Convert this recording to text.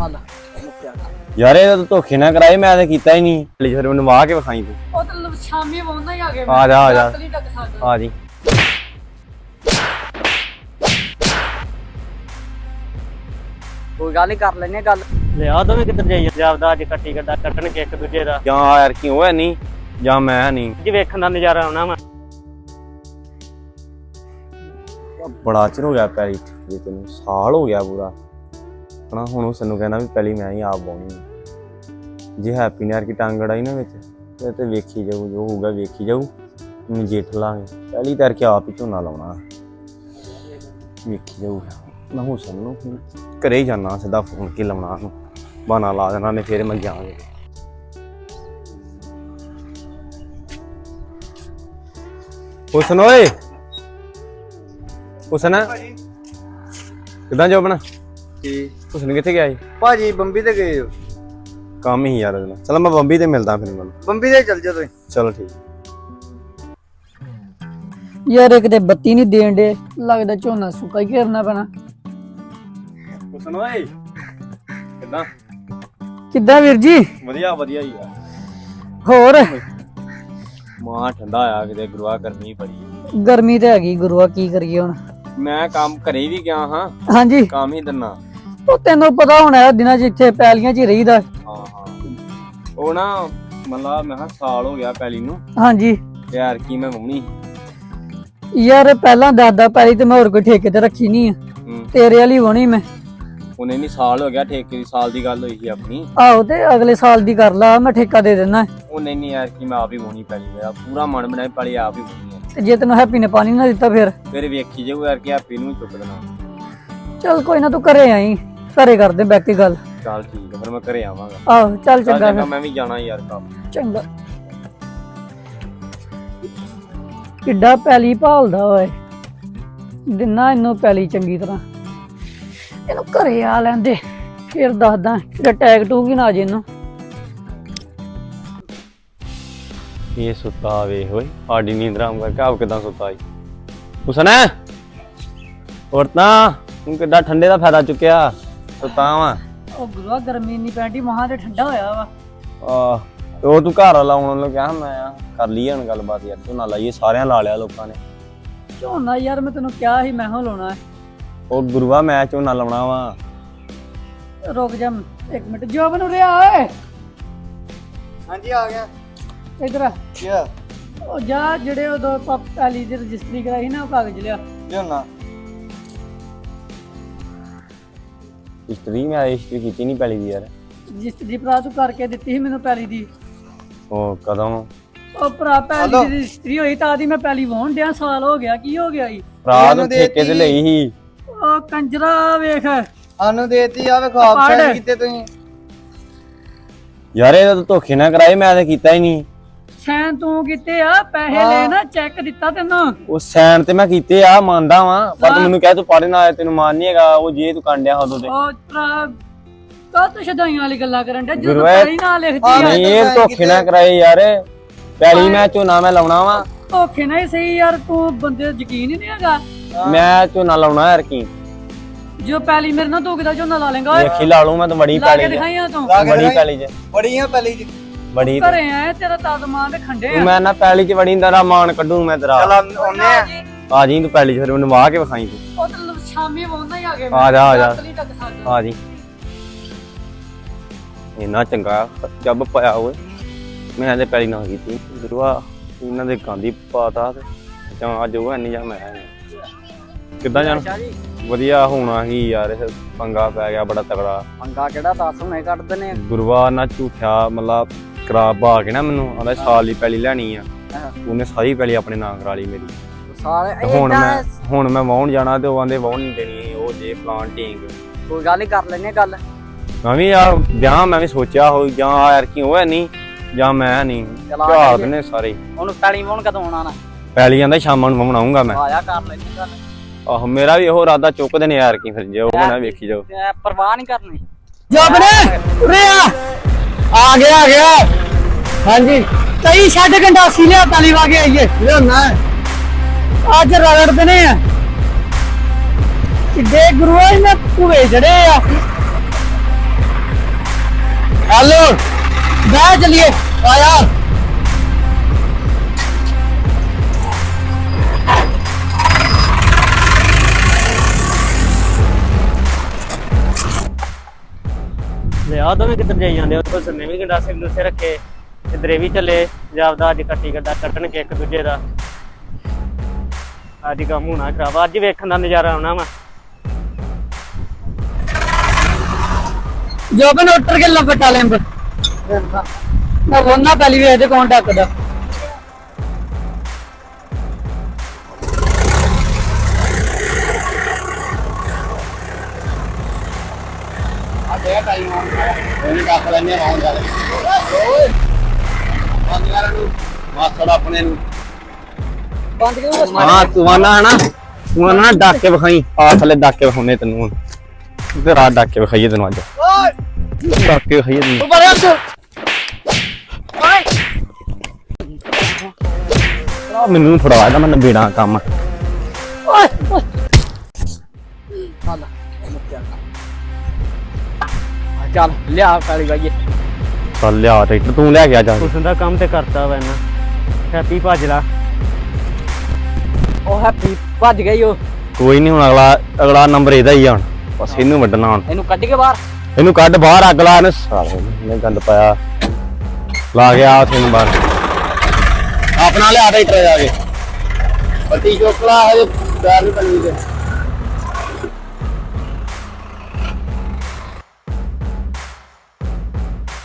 ਹੱਲ ਮੁੱਕਿਆ ਕੰਮ। ਯਾਰ ਇਹ ਤਾਂ ਧੋਖੇ ਨਾ ਕਰਾਏ ਮੈਂ ਤਾਂ ਕੀਤਾ ਹੀ ਨਹੀਂ। ਲਈ ਫਿਰ ਮੈਨੂੰ ਵਾਹ ਕੇ ਵਿਖਾਈ ਤੂੰ। ਉਹ ਤਾਂ ਸ਼ਾਮੀ ਵਾਉਣਾ ਹੀ ਆ ਗਏ ਆ ਜਾ, ਆ ਜਾ। ਨਹੀਂ ਟੱਕ ਸਕਦਾ। ਆ ਜੀ। ਕੋਈ ਗੱਲ ਨਹੀਂ ਕਰ ਲੈਨੇ ਗੱਲ। ਲਿਆ ਦੋਵੇਂ ਕਿੱਧਰ ਜਾਈਏ? ਜਾਪਦਾ ਅੱਜ ਕੱਟੀ ਗੱਡਾ ਕੱਟਣਗੇ ਇੱਕ ਦੂਜੇ ਦਾ। ਜਾਂ ਯਾਰ ਕੀ ਹੋਇਆ ਨਹੀਂ? ਜਾਂ ਮੈਂ ਨਹੀਂ? ਜੀ ਵੇਖਣ ਦਾ ਨਜ਼ਾਰਾ ਆਉਣਾ ਵਾ। ਬੜਾ ਚਿਰ ਹੋ ਗਿਆ ਪੈਲੀ ਠੇਕੇ ਤੈਨੂੰ ਸਾਲ ਹੋ ਗਿਆ ਪੂਰਾ। ਹਣਾ ਹੁਣ ਉਸ ਨੂੰ ਕਹਿੰਦਾ ਵੀ ਪਹਿਲੀ ਮੈਂ ਹੀ ਆਪ ਬਾਉਣੀ। ਜੇ ਹੈਪੀ ਨੇ ਕੀ ਟਾਂਗੜਾ ਹੀ ਨਾ ਵਿੱਚ ਤੇ ਤੇ ਵੇਖੀ ਜਾਊ ਜੋ ਹੋਊਗਾ ਵੇਖੀ ਜਾਊ ਨਜਿੱਠ ਲਾਂਗੇ। ਪਹਿਲੀ ਤਰ ਕੇ ਆਪ ਹੀ ਝੋਨਾ ਲਾਉਣਾ। ਵੇਖੀ ਜਾਊ। ਮੈਂ ਹੁਸਨ ਨੂੰ ਹੁਣ ਘਰੇ ਹੀ ਜਾਣਾ ਸਿੱਧਾ ਫੋਨ ਕੇ ਲਾਉਣਾ ਉਹਨੂੰ। ਬਹਾਨਾ ਲਾ ਦੇਣਾ ਨੇ ਫੇਰ ਮੈਂ ਜਾਵਾਂਗੇ। ਹੁਸਨ ਓਏ? ਹੁਸਨ ਕਿਦਾਂ ਜੋਬਣਾ ਕੀ ਹੁਸਨ ਕਿੱਥੇ ਗਿਆ ਸੀ? ਭਾਜੀ ਬੰਬੀ ਤੇ ਗਏ ਹੋ। ਕੰਮ ਹੀ ਯਾਰ ਉਹਦੇ ਨਾਲ ਚਲ ਮੈਂ ਬੰਬੀ ਤੇ ਮਿਲਦਾ ਫਿਰ ਮੈਨੂੰ ਬੰਬੀ ਤੇ ਚੱਲ ਜਾ ਤੁਸੀਂ। ਚਲੋ ਠੀਕ। ਯਾਰ ਇੱਕ ਤੇ ਬੱਤੀ ਨਹੀਂ ਦੇਣ ਦੇ ਲੱਗਦਾ ਝੋਨਾ ਸੁੱਕਾ ਹੀ ਘੇਰਨਾ ਪੈਣਾ। ਓਏ ਕਿਦਾਂ? ਕਿੱਦਾਂ ਵੀਰ ਜੀ? ਵਧੀਆ ਵਧੀਆ ਹੀ ਆ ਹੋਰ? ਮਾਂ ਠੰਡਾ ਆ ਕਿਤੇ ਗੁਰੂਆ ਗਰਮੀ ਬੜੀ ਗਰਮੀ ਤੇ ਹੈਗੀ ਗੁਰੂਆ ਕੀ ਕਰੀਏ ਹੁਣ? ਮੈਂ ਕੰਮ ਘਰੇ ਵੀ ਗਿਆ ਹਾਂ। ਹਾਂਜੀ। ਕੰਮ ਹੀ ਦਿਨਾ। ਉਹ ਤੈਨੂੰ ਪਤਾ ਹੋਣਾ ਇਹ ਦਿਨਾਂ 'ਚ ਇੱਥੇ ਪੈਲੀਆਂ 'ਚ ਹੀ ਰਹੀਦਾ। ਹਾਂ ਹਾਂ। ਉਹ ਨਾ ਮਤਲਬ ਮੈਂ ਕਿਹਾ ਸਾਲ ਹੋ ਗਿਆ ਪੈਲੀ ਨੂੰ। ਹਾਂਜੀ। ਯਾਰ ਕੀ ਮੈਂ ਮੰਮੀ ਯਾਰ ਪਹਿਲਾਂ ਦਾਦਾ ਪੈਲੀ ਤੇ ਮੈਂ ਹੋਰ ਕੋਈ ਠੇਕੇ ਤੇ ਰੱਖੀ ਨਹੀਂ ਆ। ਹੂੰ। ਤੇਰੇ ਵਾਲੀ ਹੋਣੀ ਮੈਂ। ਉਹਨੇ ਨਹੀਂ ਸਾਲ ਹੋ ਗਿਆ ਠੇਕੇ ਦੀ ਸਾਲ ਦੀ ਗੱਲ ਹੋਈ ਸੀ ਆਪਣੀ। ਆਹੋ ਤੇ ਅਗਲੇ ਸਾਲ ਦੀ ਕਰ ਲਾ ਮੈਂ ਠੇਕਾ ਦੇ ਦੇਣਾ ਉਹਨੇ ਨਹੀਂ ਯਾਰ ਕਿ ਮੈਂ ਆਪ ਹੀ ਹੋਣੀ ਪੈਲੀ ਮੇਰਾ ਪੂਰਾ ਮਨ ਬਣਾਇਆ ਪੈਲੀ ਆਪ ਹੀ ਹੋਣੀ ਹੈ ਤੇ ਜੇ ਤੈਨੂੰ ਹੈਪੀ ਨੇ ਪਾਣੀ ਨਾ ਦਿੱਤਾ ਫਿਰ? ਫਿਰ ਵੇਖੀ ਜਾਊ ਯਾਰ ਕਿ ਹੈਪੀ ਨੂੰ ਹੀ ਚੁੱਕ ਦੇਣਾ। ਚੱਲ ਕੋਈ ਨਾ ਤੂੰ ਘਰੇ ਆਈ। ਘਰੇ ਕਰਦੇ ਬੈਠ ਕੇ ਗੱਲ। ਚੱਲ ਠੀਕ ਹੈ ਫਿਰ ਮੈਂ ਘਰੇ ਆਵਾਂਗਾ। ਆਹੋ ਚੱਲ ਚੱਲ ਚੰਗਾ ਚੰਗਾ ਫਿਰ। ਮੈਂ ਵੀ ਜਾਣਾ ਯਾਰ ਕੰਮ। ਚੰਗਾ। ਕਿੱਡਾ ਪੈਲੀ ਭਾਲਦਾ ਓਏ। ਦਿਨਾ ਇਹਨੂੰ ਪੈਲੀ ਚੰਗੀ ਤਰ੍ਹਾਂ। ਇਹਨੂੰ ਘਰੇ ਆ ਲੈਂਦੇ। ਫਿਰ ਦੱਸਦਾ ਕਿ ਟੈਗ ਟੂਗ ਹੀ ਨਾ ਆ ਜੇ ਇਹਨੂੰ। ਇਹ ਸੁੱਤਾ ਵੇ ਹੋਏ ਸਾਡੀ ਨੀਂਦ ਰਾਮ ਕਰਕੇ ਆਪ ਕਿਦਾਂ ਸੁੱਤਾ ਈ। ਹੁਸਨ ਔਰਤਾਂ ਤੂੰ ਕਿੱਡਾ ਠੰਡੇ ਦਾ ਫਾਇਦਾ ਚੁੱਕਿਆ। ਸੁੱਤਾ ਵਾ। ਉਹ ਗੁਰੂਆ ਗਰਮੀ ਨਹੀਂ ਪੈਂਦੀ ਮਹਾ ਤੇ ਠੰਡਾ ਹੋਇਆ ਵਾ। ਆ ਉਹ ਤੂੰ ਘਰ ਲਾਉਣ ਨੂੰ ਕਿਹਾ ਮੈਂ ਆ ਕਰ ਲਈ ਹੁਣ ਗੱਲਬਾਤ ਯਾਰ ਤੂੰ ਨਾ ਲਾਈਏ ਸਾਰਿਆਂ ਲਾ ਲਿਆ ਲੋਕਾਂ ਨੇ। ਝੋਨਾ ਯਾਰ ਮੈਂ ਤੈਨੂੰ ਕਿਹਾ ਸੀ ਮੈਂ ਹੋ ਲਾਉਣਾ ਹੈ। ਉਹ ਗੁਰੂਆ ਮੈਂ ਝੋਨਾ ਲਾਉਣਾ ਵਾ। ਰੁਕ ਜਾ ਇੱਕ ਮਿੰਟ ਜੋਬ ਨੂੰ ਰਿਆ ਓਏ। ਹਾਂਜੀ ਆ ਗਿਆ। ਇਧਰ ਆ। ਕੀ ਆ ਉਹ ਜਾ ਜਿਹੜੇ ਉਦੋਂ ਪਾਪ ਪੈਲੀ ਦੀ ਰਜਿਸਟਰੀ ਕਰਾਈ ਸੀ ਨਾ ਉਹ ਕਾਗਜ਼ ਲਿਆ। ਲਿਓਨਾ ਹਿਸਟਰੀ ਮੈਂ ਹਿਸਟਰੀ ਕੀਤੀ ਨਹੀਂ ਪੈਲੀ ਦੀ ਯਾਰ। ਰਜਿਸਟਰੀ ਭਰਾ ਤੂੰ ਕਰਕੇ ਦਿੱਤੀ ਸੀ ਮੈਨੂੰ ਪੈਲੀ ਦੀ। ਉਹ ਕਦੋਂ? ਉਹ ਭਰਾ ਪੈਲੀ। ਦੀ ਰਜਿਸਟਰੀ ਹੋਈ ਤਾਂ ਦੀ ਮੈਂ ਪੈਲੀ ਵਾਹੁਣ ਡਿਆ ਸਾਲ ਹੋ ਗਿਆ ਕੀ ਹੋ ਗਿਆ ਈ? ਭਰਾ ਨੂੰ ਠੇਕੇ ਤੇ। ਲਈ ਸੀ। ਉਹ ਕੰਜਰਾ ਵੇਖ। ਸਾਨੂੰ ਦੇਤੀ ਆ ਵੇਖੋ ਆਪ ਪੜ੍ਹ। ਸਾਈਨ ਕੀਤੇ ਤੁਸੀਂ। ਯਾਰ ਇਹ ਤਾਂ ਧੋਖੇ ਨਾ ਕਰਾਏ ਮੈਂ ਤਾਂ ਕੀਤਾ ਹੀ ਨਹੀਂ। ਸੈਨ ਤੂੰ ਕੀਤੇ ਆ ਪੈਸੇ ਲੈ ਨਾ ਚੈੱਕ ਦਿੱਤਾ ਤੈਨੂੰ। ਉਹ ਸਾਈਨ ਤੇ ਮੈਂ ਕੀਤੇ ਆ ਮੰਨਦਾ ਵਾਂ ਪਰ ਤੂੰ। ਮੈਨੂੰ ਕਹਿ ਤੂੰ ਪੜ੍ਹ ਨਾ ਆਇਆ ਤੈਨੂੰ ਮਾਨ ਨਹੀਂ ਹੈਗਾ ਉਹ ਜੇ ਤੂੰ ਕਾਂਡਿਆ ਉਦੋਂ ਤੇ। ਉਹ ਭਰਾ ਕਾ ਤੂੰ ਸ਼ਦਾਈਆਂ ਵਾਲੀ ਗੱਲਾਂ ਕਰਨ ਡਿਆ? ਜਦੋਂ ਗੁਰੂਆ, ਪੈਲੀ ਨਾ ਲਿਖਦੀ ਆ ਨਹੀਂ ਇਹ ਧੋਖੇ ਨਾ। ਕਰਾਏ ਯਾਰ। ਪੈਲੀ ਮੈਂ ਝੋਨਾ ਮੈਂ ਲਾਉਣਾ ਵਾ। ਧੋਖੇ ਨਾਲ ਹੀ ਸਹੀ ਯਾਰ ਤੂੰ ਬੰਦੇ ਦਾ ਯਕੀਨ ਹੀ ਨਹੀਂ ਹੈਗਾ। ਮੈਂ ਝੋਨਾ ਲਾਉਣਾ ਯਾਰ ਕੀ। ਜੋ ਪੈਲੀ ਮੇਰੇ ਨਾਲ ਤੂੰ ਕਿਦਾ ਝੋਨਾ ਲਾ ਲੇਗਾ ਓਏ। ਵੇਖੀ ਲਾ ਲੂ ਮੈਂ ਤਾਂ ਬੜੀ ਲਾ ਕੇ ਪੈਲੀ ਚ। ਦਿਖਾਈਆਂ ਤੂੰ। ਲਾ ਕੇ ਬੜੀ ਦਿਖਾਈ। ਪੈਲੀ ਚ। ਬੜੀਆਂ ਪਹਿਲੀ ਜੀ ਬੜੀ ਘਰੇ ਆਏ ਤੇਰਾ ਤਦ ਮਾਂ ਦੇ ਖੰਡੇ ਤੂੰ ਆ। ਮੈਂ ਨਾ ਪੈਲੀ ਚ ਬੜੀ ਤੇਰਾ ਮਾਨ ਕੱਢੂ ਮੈਂ ਤੇਰਾ। ਚਲ ਆਉਨੇ ਆ। ਆ ਜੀ ਤੂੰ ਪੈਲੀ ਚ ਫਿਰ ਮੈਨੂੰ ਵਾਹ ਕੇ ਵਿਖਾਈ ਤੂੰ। ਉਹ ਤਾਂ ਸ਼ਾਮੀ ਵਾਉਣਾ ਹੀ ਆ ਗਏ ਆ ਜਾ, ਆ ਜਾ। ਨਹੀਂ ਟੱਕ ਸਕਦਾ ਆ ਜੀ ਇੰਨਾ ਚੰਗਾ ਜੱਬ ਪਾਇਆ ਓਏ। ਮੈਂ ਤੇ ਪੈਲੀ ਨਾ ਕੀਤੀ। ਗੁਰੂਆ ਇਹਨਾਂ ਦੇ ਗਾਂਧੀ ਪਾਤਾ ਤੇ। ਜਾਂ ਅੱਜ ਉਹ ਨਹੀਂ ਜਾਂ ਮੈਂ ਨਹੀਂ। ਕਿੱਦਾਂ ਜਾਣ? ਵਧੀਆ ਹੋਣਾ ਹੀ ਯਾਰ ਇਹ ਪੰਗਾ ਪੈ ਗਿਆ ਬੜਾ ਤਗੜਾ। ਮੰਗਾ ਕਿਹੜਾ? ਦੱਸ ਹੁਣੇ ਕੱਢਦੇ ਨੇ ਗੁਰੂਆ ਨਾ ਝੂਠਿਆ ਮਤਲਬ ਕਰਾ ਬਾ ਕੇ ਨਾ ਮੈਨੂੰ ਆਂਦਾ ਸਾਲ ਦੀ ਪੈਲੀ ਲੈਣੀ ਆ। ਉਹਨੇ ਸਾਰੀ ਪੈਲੀ ਆਪਣੇ ਨਾਂ ਕਰਾ ਲਈ ਮੇਰੀ। ਸਾਰੇ ਹੁਣ ਮੈਂ ਹੁਣ ਮੈਂ ਵਾਹੁਣ ਜਾਣਾ ਤੇ ਉਹ ਆਂਦੇ ਵਾਹੁਣ ਨਹੀਂ ਦੇਣੀ ਉਹ ਜੇ ਪਲਾਨ ਟਿੰਗ ਕੋਈ ਗੱਲ ਹੀ ਕਰ ਲੈਨੇ ਗੱਲ। ਮੈਂ ਵੀ ਯਾਰ ਵਿਆਹ ਮੈਂ ਵੀ ਸੋਚਿਆ ਹੋ ਜਾਂ ਯਾਰ ਕੀ ਹੋਇਆ ਨਹੀਂ ਜਾਂ ਮੈਂ ਨਹੀਂ ਚਲਾ ਝਾੜ ਨੇ ਸਾਰੇ। ਉਹਨੂੰ ਪੈਲੀ ਵਾਉਣ ਕਦੋਂ ਆਉਣਾ ਨਾ। ਪੈਲੀ ਜਾਂਦਾ ਸ਼ਾਮਾਂ ਨੂੰ ਬਣਾਉਂਗਾ ਮੈਂ। ਆਇਆ ਕਰ ਲੈਨੇ ਗੱਲ। ਆਹੋ ਮੇਰਾ ਵੀ ਇਹੋ ਇਰਾਦਾ ਚੁੱਕਦੇ ਨੇ ਯਾਰ ਕੀ ਫਿਰ ਜੇ ਉਹ ਬਣਾ ਵੇਖੀ ਜਾਓ ਤੇ ਪਰਵਾਹ ਨਹੀਂ ਕਰਨੀ। ਜਬਨੇ ਉਰੇ ਆ। ਆ ਗਿਆ ਆ ਗਿਆ। ਹਾਂਜੀ। ਕਈ ਛੱਡ ਗੰਡਾਸੀ ਲਿਆ ਤਾਲੀ ਵਾ ਕੇ ਆਈਏ। ਲਿਓਨਾ ਅੱਜ ਰਗੜਦੇ ਨੇ ਆ। ਕਿੱਡੇ ਗੁਰੂਆਂ ਨੇ ਭੂਏ ਜੜੇ ਆ। ਚੱਲ ਬਹਿ ਚਲੀਏ। ਆ ਯਾਰ ਲਿਆ ਦੋਵੇਂ ਕਿੱਧਰ ਜਾਈ ਜਾਂਦੇ ਉੱਥੋਂ ਸੰਨੇ ਵੀ ਗੰਡਾਸੇ ਗੰਡੂਸੇ ਰੱਖੇ। ਇਧਰੇ ਵੀ ਚੱਲੇ ਜਾਪਦਾ ਅੱਜ ਕੱਟੀ ਗੱਡਾ ਕੱਟਣਗੇ ਇੱਕ ਦੂਜੇ ਦਾ। ਅੱਜ ਕੰਮ ਹੋਣਾ ਖਰਾਬ, ਅੱਜ ਵੇਖਣ ਦਾ ਨਜ਼ਾਰਾ ਆਉਣਾ ਵਾ। ਜੋਬਨ ਉੱਤਰ ਕੇ ਲਪਟਾ ਲੈਂਬ ਨਾ ਰੋਣਾ ਪਹਿਲੀ ਵੇਖਦੇ ਕੌਣ ਡੱਕਦਾ ਦੇ ਟਾਈਮ ਉਹਨੇ ਕੱਖ ਲੈਣੇ ਆਉਣ ਜਾ ਓਏ ਬੰਦ ਕਰ ਨੂੰ ਮਾਸੜ ਆਪਣੇ ਨੂੰ। ਬੰਦ ਕਿਉਂ ਹਾਂ ਤੂੰ ਆਣਾ ਹੈ ਨਾ ਤੂੰ ਆਣਾ ਡੱਕ ਕੇ ਵਿਖਾਈ। ਆ ਥੱਲੇ ਡੱਕ ਕੇ ਵਿਖਾਉਣੇ ਤੈਨੂੰ ਹੁਣ। ਤੇ ਰਾਤ ਡੱਕ ਕੇ ਵਿਖਾਈਏ ਤੈਨੂੰ ਅੱਜ। ਡੱਕ ਕੇ ਵਿਖਾਈਏ ਤੈਨੂੰ। ਬੜੇ ਹੱਥ ਆ ਮੈਨੂੰ ਫੜਾ ਇਹਦਾ ਮੈਂ ਨਬੇੜਾ ਕੰਮ। ਓਏ ਓਏ! ਚੱਲ ਲਿਆ ਕਾਲੀ ਬਾਈਏ। ਚੱਲ ਲਿਆ ਟਰੈਕਟਰ ਤੂੰ ਲੈ ਗਿਆ ਜਾ। ਕੇ। ਉਸ ਦਾ ਕੰਮ ਤੇ ਕਰਤਾ ਵਾ ਇਹਨਾਂ। ਹੈਪੀ ਭੱਜ ਲਾ। ਉਹ ਹੈਪੀ ਭੱਜ ਗਈ ਉਹ। ਕੋਈ ਨਹੀਂ ਹੁਣ ਅਗਲਾ ਅਗਲਾ ਨੰਬਰ ਇਹਦਾ ਹੀ ਆ ਹੁਣ। ਬਸ ਇਹਨੂੰ ਵੱਢਣਾ ਹੁਣ। ਇਹਨੂੰ ਕੱਢ ਕੇ ਬਾਹਰ। ਇਹਨੂੰ ਕੱਢ ਬਾਹਰ ਅਗਲਾ ਇਹਨੇ ਸਾਲੇ ਨੇ ਗੰਦ ਪਾਇਆ। ਲਾ ਗਿਆ ਉੱਥੇ ਨੂੰ ਬਾਹਰ। ਆਪਣਾ ਲਿਆ ਟਰੈਕਟਰ ਜਾ ਕੇ। ਪੱਟੀ ਚੋਕਲਾ ਹੈ ਵੀ ਬਣੀ ਤੇ।